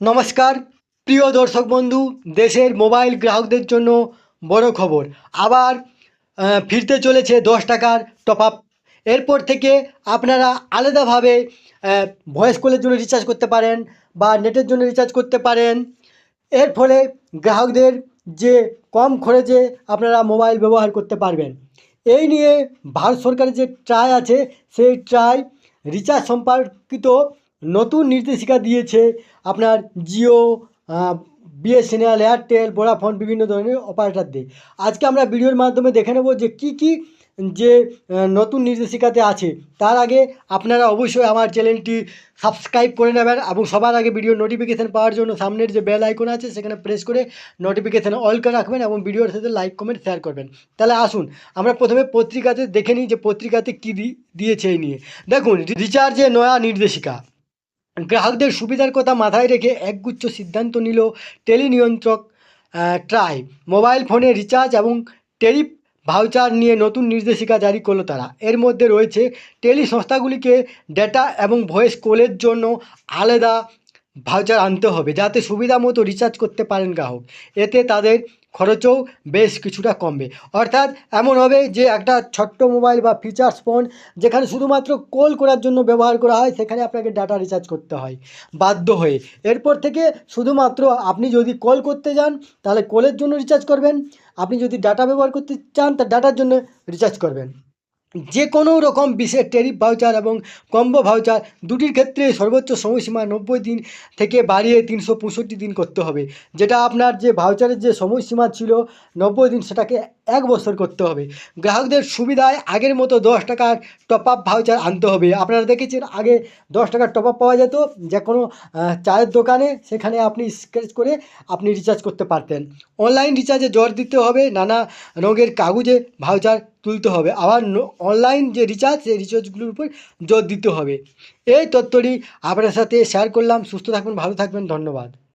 নমস্কার, প্রিয় দর্শক বন্ধু, দেশের মোবাইল গ্রাহকদের জন্য বড় খবর। আবার ফিরতে চলেছে দশ টাকার টপ আপ এরপর থেকে আপনারা আলাদাভাবে ভয়েস কলের জন্য রিচার্জ করতে পারেন বা নেটের জন্য রিচার্জ করতে পারেন। এর ফলে গ্রাহকদের যে কম খরচে আপনারা মোবাইল ব্যবহার করতে পারবেন। এই নিয়ে ভারত সরকারের যে ট্রাই আছে, সেই ট্রাই রিচার্জ সম্পর্কিত নতুন নির্দেশিকা দিয়েছে আপনার জিও বিএসএনএল, এয়ারটেল, ভোডাফোন, বিভিন্ন ধরনের অপারেটরদের। আজকে আমরা ভিডিওর মাধ্যমে দেখে নেব যে কি কি, যে নতুন নির্দেশিকাতে আছে। তার আগে আপনারা অবশ্যই আমার চ্যানেলটি সাবস্ক্রাইব করে নেবেন এবং সবার আগে ভিডিও নোটিফিকেশান পাওয়ার জন্য সামনের যে বেল আইকন আছে, সেখানে প্রেস করে নোটিফিকেশান অল করে রাখবেন এবং ভিডিওর সাথে লাইক কমেন্ট শেয়ার করবেন। তাহলে আসুন, আমরা প্রথমে পত্রিকাতে দেখে নিই যে পত্রিকাতে কী দিয়েছে এই নিয়ে। দেখুন, রিচার্জে নয়া নির্দেশিকা। গ্রাহকদের সুবিধার কথা মাথায় রেখে একগুচ্ছ সিদ্ধান্ত নিল টেলি নিয়ন্ত্রক ট্রাই। মোবাইল ফোনে রিচার্জ এবং টেরিফ ভাউচার নিয়ে নতুন নির্দেশিকা জারি করল তারা। এর মধ্যে রয়েছে টেলি সংস্থাগুলিকে ডেটা এবং ভয়েস কলের জন্য আলাদা ভাউচার আনতে হবে যাতে সুবিধা মতো রিচার্জ করতে পারেন গ্রাহক। এতে তাদের খরচও বেশ কিছুটা কমবে। অর্থাৎ এমন হবে যে একটা ছোট্ট মোবাইল বা ফিচার্স ফোন যেখানে শুধুমাত্র কল করার জন্য ব্যবহার করা হয়, সেখানে আপনাকে ডাটা রিচার্জ করতে হয়। বাধ্য হয়ে। এরপর থেকে শুধুমাত্র আপনি যদি কল করতে যান, তাহলে কলের জন্য রিচার্জ করবেন। আপনি যদি ডাটা ব্যবহার করতে চান, তা ডাটার জন্য রিচার্জ করবেন। যে কোনো রকম বিশেষ টেরিফ ভাউচার এবং কম্বো ভাউচার দুটির ক্ষেত্রে সর্বোচ্চ সময়সীমা নব্বই দিন থেকে বাড়িয়ে তিনশো পঁয়ষট্টি দিন করতে হবে। যেটা আপনার যে ভাউচারের যে সময়সীমা ছিল নব্বই দিন সেটাকে এক বছর করতে হবে। গ্রাহকদের সুবিধায় আগের মতো দশ টাকার টপ আপ ভাউচার আনতে হবে। আপনারা দেখেছেন আগে দশ টাকার টপ আপ পাওয়া যেত যে কোনো চায়ের দোকানে সেখানে আপনি স্ক্র্যাচ করে আপনি রিচার্জ করতে পারতেন। অনলাইন রিচার্জে জোর দিতে হবে, নানা রঙের কাগজে ভাউচার তুলতে হবে। আবার অনলাইন যে রিচার্জ সেই রিচার্জগুলোর উপর জোর দিতে হবে। এই তথ্যটি আপনার সাথে শেয়ার করলাম। সুস্থ থাকবেন, ভালো থাকবেন। ধন্যবাদ।